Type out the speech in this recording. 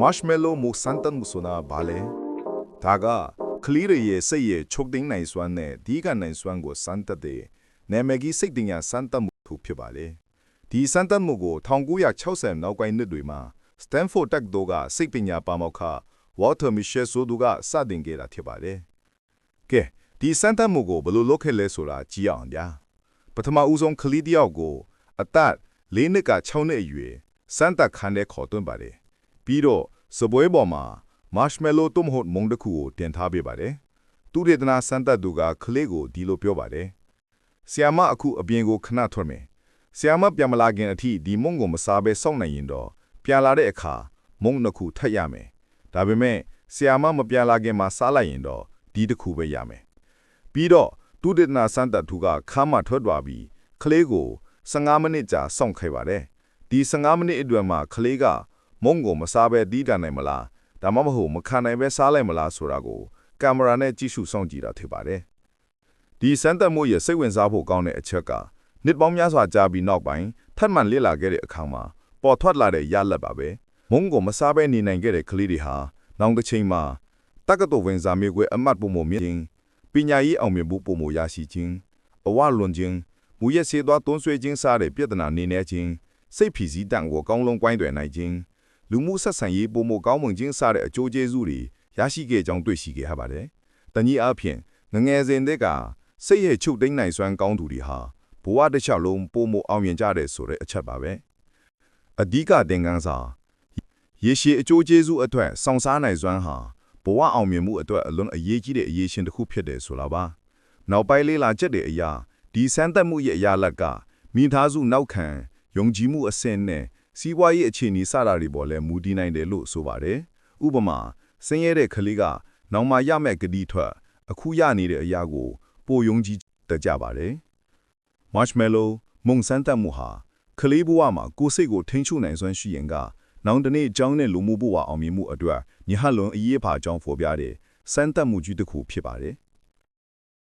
marshmallow မူစန်တန်မူဆိုနာဘာလဲဒါကခလီရရဲ့စိတ်ရဲ့ချုပ်သိမ်းနိုင်စွမ်းနဲ့ဒီကနိုင်စွမ်းကိုစမ်းတက်တဲ့နာမည်ကြီးစိတ်တင်ညာစမ်းတက်မှုတစ်ခုဖြစ်ပါလေဒီစမ်းတက်မှုကို1960နောက်ပိုင်းနှစ်တွေမှာ Stanford တက္ကသိုလ်ကစိတ်ပညာပါမောက္ခ Walter Mischel ဆိုသူကစတင်ခဲ့တာဖြစ်ပါတယ်ကဲဒီစမ်းတက်မှုကိုဘယ်လိုလုပ်ခဲ့လဲဆိုတာကြည့်အောင်ဗျာပထမဦးဆုံးခလီတယောက်ကိုအသက်၄နှစ်က6နှစ်အရွယ်စမ်းတက်ခန်းထဲခေါ်သွင်းပါတယ် ပြီးတော့စပွဲပေါ်မှာ marshmallow တုံးမဟုတ်မုံတစ်ခုကိုတင်ထားပေးပါတယ်။သူဒေသနာစမ်းသက်သူကခလေးကိုဒီလိုပြောပါတယ်။ဆီယာမအခုအပြင်ကိုခဏထွက်မယ်။ဆီယာမပြန်မလာခင်အထိဒီမုံကိုမစားဘဲစောင့်နေရင်တော့ပြန်လာတဲ့အခါမုံနှစ်ခုထပ်ရမယ်။ဒါပေမဲ့ဆီယာမမပြန်လာခင်မှာစားလိုက်ရင်တော့ဒီတစ်ခုပဲရမယ်။ပြီးတော့သူဒေသနာစမ်းသက်သူကခါမှထွက်သွားပြီးခလေးကို15မိနစ်ကြာစောင့်ခဲ့ပါတယ်။ဒီ15မိနစ်အတွင်းမှာခလေးက မုံကိုမစားဘဲတီးတန်နိုင်မလားဒါမှမဟုတ်မခံနိုင်ပဲစားလိုက်မလားဆိုတာကိုကင်မရာနဲ့ကြည့်ရှုစောင့်ကြည့်တာဖြစ်ပါတယ်ဒီစမ်းသပ်မှုရဲ့စိတ်ဝင်စားဖို့ကောင်းတဲ့အချက်ကနှစ်ပေါင်းများစွာကြာပြီးနောက်ပိုင်းထပ်မံလေ့လာခဲ့တဲ့အခါမှာပေါ်ထွက်လာတဲ့ရလဒ်ပါပဲမုံကိုမစားဘဲနေနိုင်ခဲ့တဲ့ကလေးတွေဟာနောက်တစ်ချိန်မှာတက္ကသိုလ်ဝင်စာမေခွဲအမတ်ပုံမမြင့်ခြင်းပညာရေးအောင်မြင်မှုပုံမရရှိခြင်းအဝလွန်ခြင်းမူရစေသောတွန်းဆွေးခြင်းစားတဲ့ပြဿနာနေနေခြင်းစိတ်ဖြီးစည်းတန်ကိုကောင်းလုံးကွိုင်းတွယ်နိုင်ခြင်း လူမှုဆက်ဆံရေးပုံမကောင်းမွန်ခြင်းစတဲ့အကျိုးကျေးဇူးတွေရရှိခဲ့ကြောင်းတွေ့ရှိခဲ့ရပါတယ်။တနည်းအားဖြင့်ငငယ်စဉ်တည်းကစိတ်ရဲ့ချုပ်သိမ်းနိုင်စွမ်းကောင်းသူတွေဟာဘဝတစ်လျှောက်လုံးပုံမအောင်မြင်ကြတဲ့ဆိုတဲ့အချက်ပါပဲ။အဓိကသင်ခန်းစာရေရှည်အကျိုးကျေးဇူးအတွက်စောင့်စားနိုင်စွမ်းဟာဘဝအောင်မြင်မှုအတွက်အလွန်အရေးကြီးတဲ့အရေးရှင်တစ်ခုဖြစ်တယ်ဆိုတာပါ။နောက်ပိုင်းလေးလာချက်တွေအရာဒီစမ်းသပ်မှုရဲ့အရာလက်ကမိသားစုနောက်ခံယုံကြည်မှုအဆင့်နဲ့ စီးပွားရေးအခြေအနေစတာတွေပေါ်လဲမူတည်နိုင်တယ်လို့ဆိုပါတယ်။ဥပမာဆင်းရဲတဲ့ကလေးကနောင်မှရမဲ့ဂတိထွက်အခုရနေတဲ့အရာကို ပိုယုံကြည်တတ်ကြပါတယ်။ Marshmallow မုံစမ်းတက်မှုဟာကလေးဘဝမှာကိုယ်စိတ်ကိုထိန်းချုပ်နိုင်စွမ်းရှိရင်ကနောင်တနေ့အကြောင်းနဲ့လူမှုဘဝအောင်မြင်မှုအတွက်ညဟလွန်အရေးပါကြောင်းဖော်ပြတဲ့စမ်းတက်မှုကြီးတစ်ခုဖြစ်ပါတယ်။